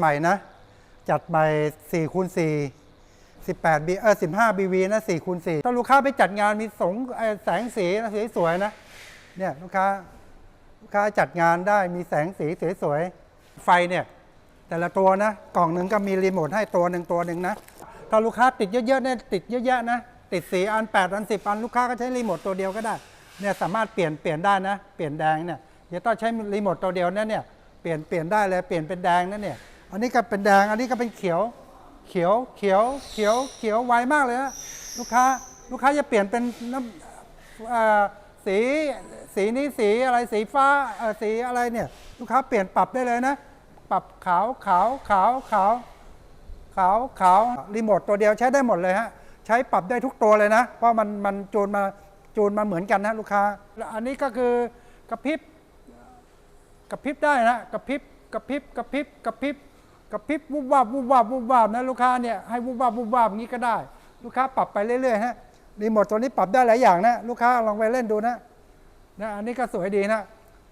จัดใหม่นะ จัดใหม่4คูณ4 18 B เออ15 BV นะ4คูณ4ถ้าลูกค้าไปจัดงานมีสงแสงสีนะสวยๆนะ เนี่ยลูกค้าลูกค้าจัดงานได้มีแสงสีสวยๆไฟเนี่ย แต่ละตัวนะ กล่องหนึ่งก็มีรีโมทให้ตัวหนึ่งตัวหนึ่งนะ ถ้าลูกค้าติดเยอะๆเนี่ยติดเยอะแยะนะ ติดสีอัน 8 อัน 10 อัน ลูกค้าก็ใช้รีโมทตัวเดียวก็ได้ เนี่ยสามารถเปลี่ยนเปลี่ยนได้นะ เปลี่ยนแดงเนี่ยอย่าต้องใช้รีโมทตัวเดียวนะเนี่ยเปลี่ยนเปลี่ยนได้เลยเปลี่ยนเป็นแดงนะเนี่ย อันนี้ก็เป็นแดง อันนี้ก็เป็นเขียว เขียว เขียว เขียว เขียว ไวมากเลยนะลูกค้า ลูกค้าจะเปลี่ยนเป็นน้ำสี สีนี้สีอะไร สีฟ้า สีอะไรเนี่ย ลูกค้าเปลี่ยนปรับได้เลยนะ ปรับขาว ขาว ขาว ขาว ขาว ขาว รีโมทตัวเดียวใช้ได้หมดเลยฮะ ใช้ปรับได้ทุกตัวเลยนะ เพราะมันมันจูนมาจูนมาเหมือนกันนะลูกค้าแล้วอันนี้ก็คือกระพริบ กระพริบได้นะ กระพริบ กระพริบ กระพริบ กระพริบ กระพริบวุบวาบวุบวาบวุบวาบนะลูกค้าเนี่ยให้วุบวาบวุบวาบอย่างนี้ก็ได้ ลูกค้าปรับไปเรื่อยๆฮะรีโมทตัวนี้ปรับได้หลายอย่างนะลูกค้าลองไปเล่นดูนะนะอันนี้ก็สวยดีนะ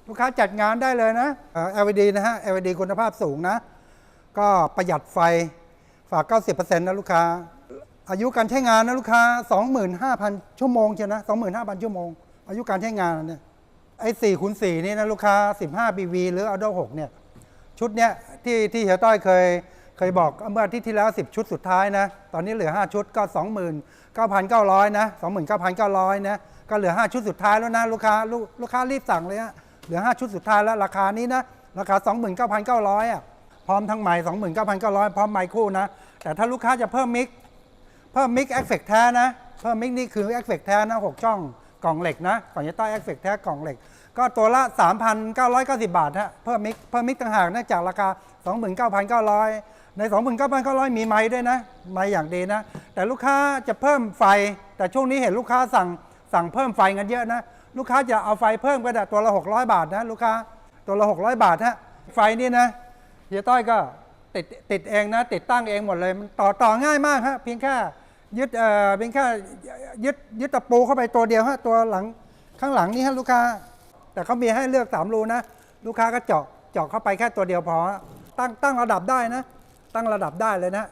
ลูกค้าจัดงานได้เลยนะเอ่อ LED นะฮะ LED คุณภาพสูงนะ ก็ประหยัดไฟฝาก 90%นะลูกค้า อายุการใช้งานนะลูกค้า 25,000 ชั่วโมงเชียวนะ 25,000 ชั่วโมง อายุการใช้งานเนี่ยไอ้4คูณ4นี่นะลูกค้า 15 BV หรือ Auto 6เนี่ย ชุดเนี้ยที่ที่เฮียต้อยเคยเคยบอกเมื่ออาทิตย์ที่แล้ว 10 ชุดสุดท้ายนะ ตอนนี้เหลือ 5 ชุดก็ 29,900 นะ 29,900 นะ ก็เหลือ 5 ชุดสุดท้ายแล้วนะ ลูกค้าลูกลูกค้ารีบสั่งเลยฮะเหลือ 5 ชุดสุดท้ายแล้วราคานี้นะ ราคา 29,900อะพร้อมทั้งไมค์29,900 พร้อมไมค์คู่นะ แต่ถ้าลูกค้าจะเพิ่มมิกเพิ่มมิกเอฟเฟกแท้นะ เพิ่มมิกนี่คือเอฟเฟกแท้นะ 6 ช่องกล่องเหล็กนะกล่องยัดใต้เอฟเฟกแท้กล่องเหล็ก ก็ตัวละ 3,990 บาทฮะเพิ่มมิกเพิ่มมิกต่างหากนะจากราคา 29,900 ใน 29,900 มีไม้ด้วยนะไม้อย่างดีนะ แต่ลูกค้าจะเพิ่มไฟ แต่ช่วงนี้เห็นลูกค้าสั่งสั่งเพิ่มไฟกันเยอะนะ ลูกค้าจะเอาไฟเพิ่มก็ได้ตัวละ 600 บาทนะลูกค้าตัวละ 600 บาทฮะไฟนี่นะเฮียต้อยก็ติดติดเองนะ ติดตั้งเองหมดเลยมันต่อต่อง่ายมากฮะเพียงแค่ยึดเอ่อเพียงแค่ยึดยึดตะปูเข้าไปตัวเดียวฮะตัวหลังข้างหลังนี่ฮะลูกค้า แต่เขามีให้เลือกสามรูนะ ลูกค้าก็เจาะเจาะเข้าไปแค่ตัวเดียวพอ ตั้งตั้งระดับได้นะ ตั้งระดับได้เลยนะ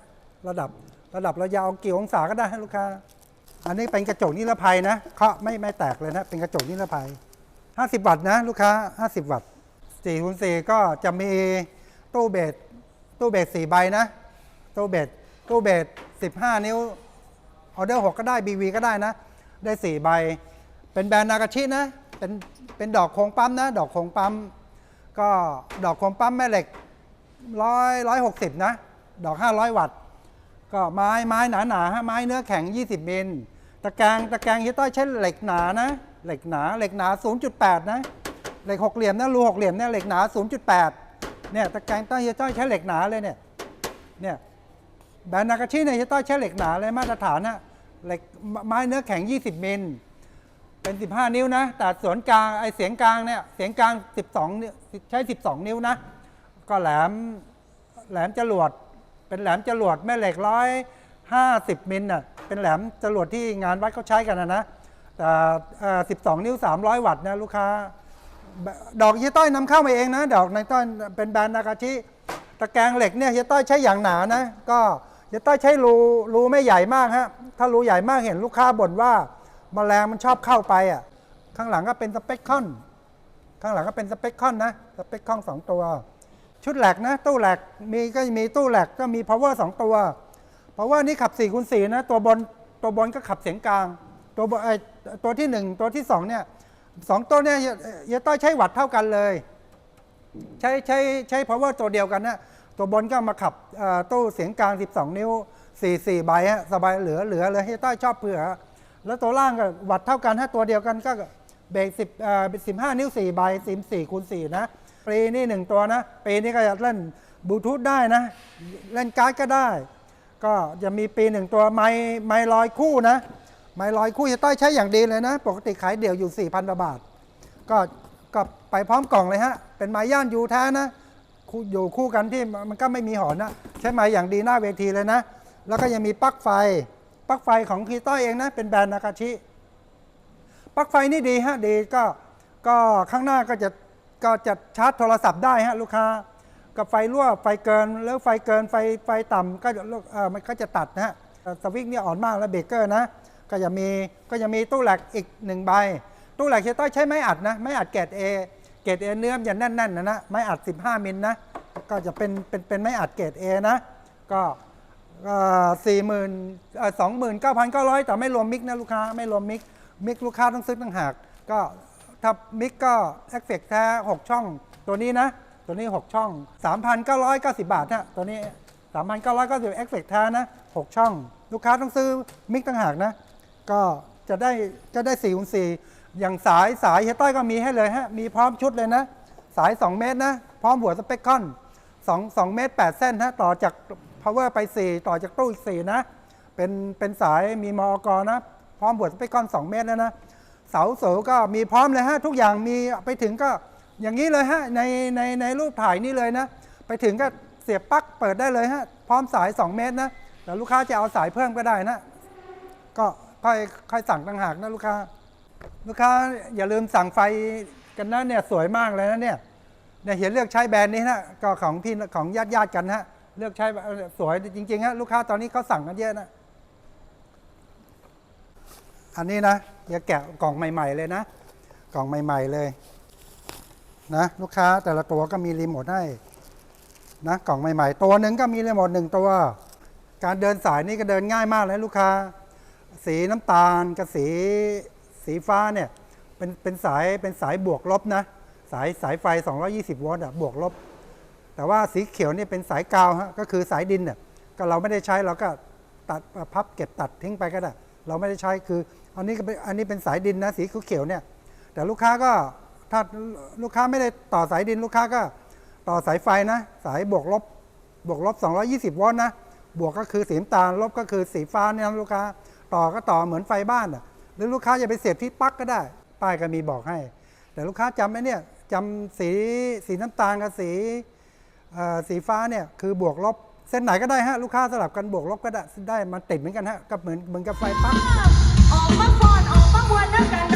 ระดับระดับเรายาวกี่องศาก็ได้ให้ลูกค้า อันนี้เป็นกระจกนิรภัยนะเคาะไม่ไม่แตกเลยนะ เป็นกระจกนิรภัย 50 วัตต์นะ ลูกค้า 50 วัตต์4คูณ4ก็จะมีตู้เบสตู้เบส4ใบนะ ตู้เบสตู้เบส15 นิ้วออเดอร์6ก็ได้ BV ก็ได้นะ ได้ 4 ใบ เป็นแบรนด์นากาชินะ เป็น เป็นดอกโครงปั๊มนะ ดอกโครงปั๊ม ก็ดอกโครงปั๊มแม่เหล็กร้อยร้อยหกสิบนะ ดอก 500 วัตต์ ก็ไม้ไม้หนาหนาๆฮะไม้เนื้อแข็ง 20มิลตะแกรงตะแกรงฮียต้อยใช้เหล็กหนานะ เหล็กหนาเหล็กหนา 0.8 นะ เหล็กหกเหลี่ยมนะรูหกเหลี่ยมเนี่ยเหล็กหนา 0.8 เนี่ยตะแกรงต้อยฮียต้อยใช้เหล็กหนาเลยเนี่ยเนี่ยแบรนด์นากาชิเนี่ยฮียต้อยใช้เหล็กหนาเลยมาตรฐานนะเหล็กไม้เนื้อแข็ง 20มิล เป็น 15 นิ้วนะ แต่ส่วนกลางไอเสียงกลางเนี่ยเสียงกลาง 12นิ้วใช้ 12 นิ้วนะ ก็แหลมแหลมจรวด เป็นแหลมจรวดแม่เหล็กร้อยห้าสิบมิลน่ะเป็นแหลมจรวดที่งานวัดเขาใช้กันนะนะแต่สิบสองนิ้ว 300 วัตต์นะลูกค้า ดอกเฮียต้อยนำเข้ามาเองนะ ดอกในต้อยเป็นแบรนด์นากาชิตะแกรงเหล็กเนี่ยเฮียต้อยใช้อย่างหนานะ ก็เฮียต้อยใช้รูรูไม่ใหญ่มากฮะถ้ารูใหญ่มากเห็นลูกค้าบ่นว่า แมลงมันชอบเข้าไปอะ ข้างหลังก็เป็นสเปคคอน ข้างหลังก็เป็นสเปคคอนนะ สเปคคอนสองตัว ชุดแหลกนะ ตู้แหลก มีก็มีตู้แหลกก็มี power 2ตัว power นี่ขับ4คูณ4นะ ตัวบน ตัวบนก็ขับเสียงกลาง ตัวบนไอตัวที่ 1 ตัวที่ 2 เนี่ยสองตัวเนี่ยเฮียเฮียต้อยใช้วัตเท่ากันเลย ใช้ใช้ใช้ power ตัวเดียวกันนะตัวบนก็มาขับตู้เสียงกลาง 12 นิ้ว 4 4 ใบฮะสบายเหลือเหลือเลยเฮียต้อยชอบเผื่อ แล้วตัวล่างก็วัตเท่ากันฮะตัวเดียวกันก็เบรกสิบเอ่อสิบห้านิ้วสี่ใบสิบสี่คูณสี่นะปีนี่หนึ่งตัวนะปีนี้ก็จะเล่นบลูทูธได้นะ เล่นการ์ดก็ได้ ก็จะมีปีหนึ่งตัวไม้ไม้ลอยคู่นะ ไม้ลอยคู่จะต้อยใช้อย่างดีเลยนะ ปกติขายเดี่ยวอยู่4,000กว่าบาท ก็ก็ไปพร้อมกล่องเลยฮะ เป็นไม้ย่านยูแท้นะอยู่คู่กันที่มันก็ไม่มีหอนนะใช้ไม้อย่างดีหน้าเวทีเลยนะ แล้วก็ยังมีปลั๊กไฟ ปลั๊กไฟของคีต้อยเองนะเป็นแบรนด์นากาชิปลั๊กไฟนี่ดีฮะดีก็ก็ข้างหน้าก็จะก็จะชาร์จโทรศัพท์ได้ฮะลูกค้า กับไฟรั่วไฟเกินแล้วไฟเกินไฟไฟต่ำก็จะเออมันก็จะตัดนะฮะสวิตนี่อ่อนมากแล้วเบรกเกอร์นะ ก็จะมีก็จะมีตู้แหลกอีกหนึ่งใบ ตู้แหลกเชต้อยใช้ไม้อัดนะไม้อัดเกรดเอเกรดเอเนื้อมนแน่นๆนะนะไม้อัด 15มิลนะก็จะเป็นเป็นเป็นไม้อัดเกรดเอนะก็ สี่หมื่นสองหมื่นเก้าพันเก้าร้อยแต่ไม่รวมมิกนะลูกค้าไม่รวมมิกมิกลูกค้าต้องซื้อต่างหาก ก็ถ้ามิกก็เอฟเฟกแท้6ช่อง ตัวนี้นะ ตัวนี้6ช่อง3,990บาทนะตัวนี้3,990เก้าร้อฟเฟกแท้นะ6ช่อง ลูกค้าต้องซื้อมิกต่างหากนะ ก็จะได้จะได้4คูณ4อย่างสายสายเฮต้อยก็มีให้เลยฮะมีพร้อมชุดเลยนะ สาย 2 เมตรนะ พร้อมหัวสเปคคอน2 2เมตร 8 เส้นฮะต่อจาก power ไป 4 ต่อจากตู้อีก 4 นะ เป็นเป็นสายมีมอกนะ พร้อมหัวสเปคอน2 เมตรแล้วนะ เสาเสาก็มีพร้อมเลยฮะ ทุกอย่างมีไปถึงก็อย่างนี้เลยฮะ ในในในรูปถ่ายนี่เลยนะ ไปถึงก็เสียบปลั๊กเปิดได้เลยฮะ พร้อมสาย 2 เมตรนะแต่ลูกค้าจะเอาสายเพิ่มก็ได้นะ ก็ค่อยค่อยสั่งต่างหากนะลูกค้า ลูกค้าอย่าลืมสั่งไฟกันนะเนี่ยสวยมากเลยนะเนี่ยเนี่ยเห็นเลือกใช้แบรนด์นี้นะก็ของพี่ของญาติญาติกันฮะ เลือกใช้สวยจริงๆฮะลูกค้าตอนนี้เขาสั่งกันเยอะนะ อันนี้นะอย่าแกะกล่องใหม่ ๆ เลยนะ กล่องใหม่ ๆ เลยนะลูกค้าแต่ละตัวก็มีรีโมทให้นะกล่องใหม่ๆ ตัวหนึ่งก็มีรีโมทหนึ่งตัว การเดินสายนี่ก็เดินง่ายมากเลยลูกค้า สีน้ำตาลกับสีสีฟ้าเนี่ยเป็นเป็นสายเป็นสายบวกลบนะ สายสายไฟ 220 โวลต์อะบวกลบ แต่ว่าสีเขียวนี่เป็นสายกาวฮะก็คือสายดินเนี่ยก็เราไม่ได้ใช้เราก็ตัดพับเก็บตัดทิ้งไปก็ได้ เราไม่ได้ใช้คืออันนี้ก็เป็นอันนี้เป็นสายดินนะสีเขียวเนี่ย แต่ลูกค้าก็ถ้าลูกค้าไม่ได้ต่อสายดินลูกค้าก็ต่อสายไฟนะ สายบวกลบบวกลบ 220โวลต์นะบวกก็คือสีน้ำตาลลบก็คือสีฟ้าเนี่ยลูกค้าต่อก็ต่อเหมือนไฟบ้านอะหรือลูกค้าจะไปเสียบที่ปลั๊กก็ได้ ป้ายก็มีบอกให้ แต่ลูกค้าจำไหมเนี่ยจำสีสีน้ำตาลกับสี สีฟ้าเนี่ยคือบวกลบเส้นไหนก็ได้ฮะลูกค้าสลับกันบวกลบก็ได้ได้มันติดเหมือนกันฮะก็เหมือนเหมือนกับไฟปั๊บออกมาฟอนออกมาวนแล้วกันกับพวกเรา